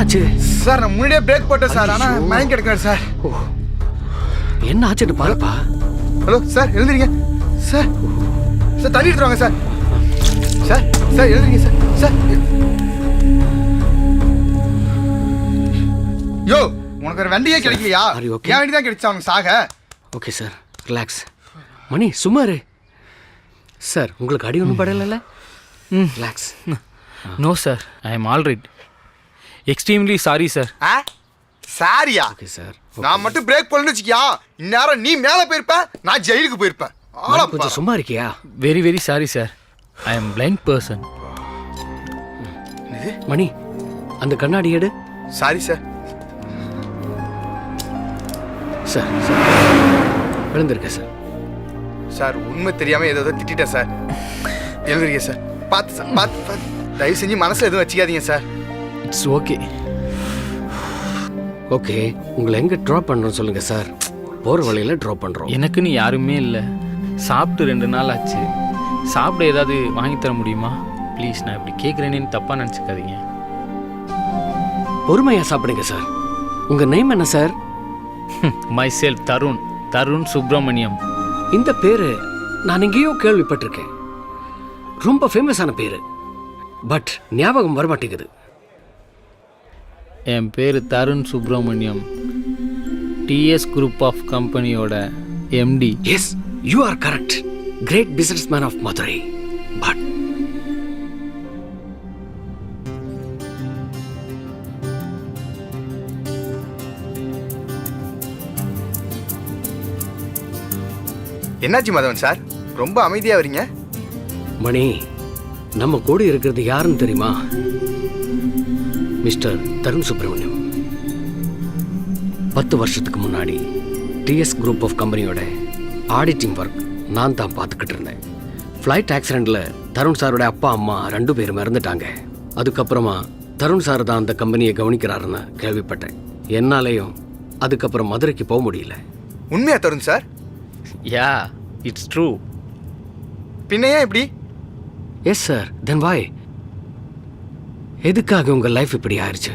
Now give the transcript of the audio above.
என்னாச்சு? சார் நான் முன்னாடியே பிரேக் போட்டேன் சார். ஆனா. மயங்க கிடக்காரு சார். ஓ. என்ன ஆச்சுன்னு பாருப்பா. ஹலோ சார் எழுந்திரிங்க. சார் சார் தண்ணி எடுத்துட்டு வாங்க சார். சார் சார் எழுந்திரிங்க சார். சார். யோ உனக்கு ஒரு வண்டியே கிடைக்கலையா? என் வண்டி தான் கிடைச்சா அவனுக்கு சாக? ஓகே சார் ரிலாக்ஸ் மணி சும்மா இரு. சார் உங்களுக்கு அடி ஒன்றும் படலைல்ல? ம். Relax no sir I am all right extremely sorry sir ஆ? சாரியா? ஓகே சார் நான் மட்டும் பிரேக் பண்ணலன்னு வச்சுக்கியா? இந்நேரம் நீ மேல போயிருப்ப நான் ஜெயிலுக்கு போயிருப்பேன். ஆளை கொஞ்சம். சும்மா இருக்கியா? Very very sorry sir I am blind person Mani அந்த கண்ணாடி எடு. சாரி சார் சார் சார் விழுந்திருக்கேன் சார் சார் உண்மை தெரியாம ஏதோ திட்டிட்டேன் சார் எழுதுறீங்க சார் பார்த்து சார் பார்த்து பார்த்து. தயவு செஞ்சு மனசுல எதுவும் வச்சுக்காதீங்க சார் இட்ஸ் ஓகே ஓகே உங்களை எங்கே ட்ராப் பண்ணுறோம் சொல்லுங்கள் சார் போகிற வழியில் ட்ராப் பண்ணுறோம் எனக்குன்னு யாருமே இல்லை. சாப்பிட்டு ரெண்டு நாள் ஆச்சு. சாப்பிட ஏதாவது வாங்கி தர முடியுமா? ப்ளீஸ் நான் இப்படி கேட்குறேனேன்னு தப்பாக நினச்சிக்காதீங்க. பொறுமையாக சாப்பிடுங்க சார் உங்கள் நேம் என்ன sir myself Tarun Tarun Subramaniam இந்த பேர் நான் எங்கேயோ கேள்விப்பட்டிருக்கேன். ரொம்ப ஃபேமஸான பேர். பட் ஞாபகம் வர மாட்டேங்குது என் பேர் Tarun Subramaniam T S group of கம்பெனியோட M D yes you are correct great business man of Madurai but என்னாச்சு மதவன் சார்? ரொம்ப அமைதியா வரீங்க மணி நம்ம கூட இருக்கிறது யாருன்னு தெரியுமா? மிஸ்டர் தருண் சுப்பிரமணியம் பத்து வருஷத்துக்கு முன்னாடி டிஎஸ் குரூப் ஆஃப் கம்பெனியோட ஆடிட்டிங் ஒர்க் நான் தான் பார்த்துக்கிட்டு இருந்தேன். ஃப்ளைட் ஆக்சிடெண்ட்டில் தருண் சாரோட அப்பா அம்மா ரெண்டு பேரும் இறந்துட்டாங்க. அதுக்கப்புறமா தருண் சார் தான் அந்த கம்பெனியை கவனிக்கிறாருன்னு கேள்விப்பட்டேன். என்னாலேயும் அதுக்கப்புறம் மதுரைக்கு போக முடியல. உண்மையா Tarun sir? Yeah it's true. பின்ன ஏன் இப்படி? Yes sir then why. எதுக்காக உங்கள் லைஃப் இப்படி ஆயிடுச்சு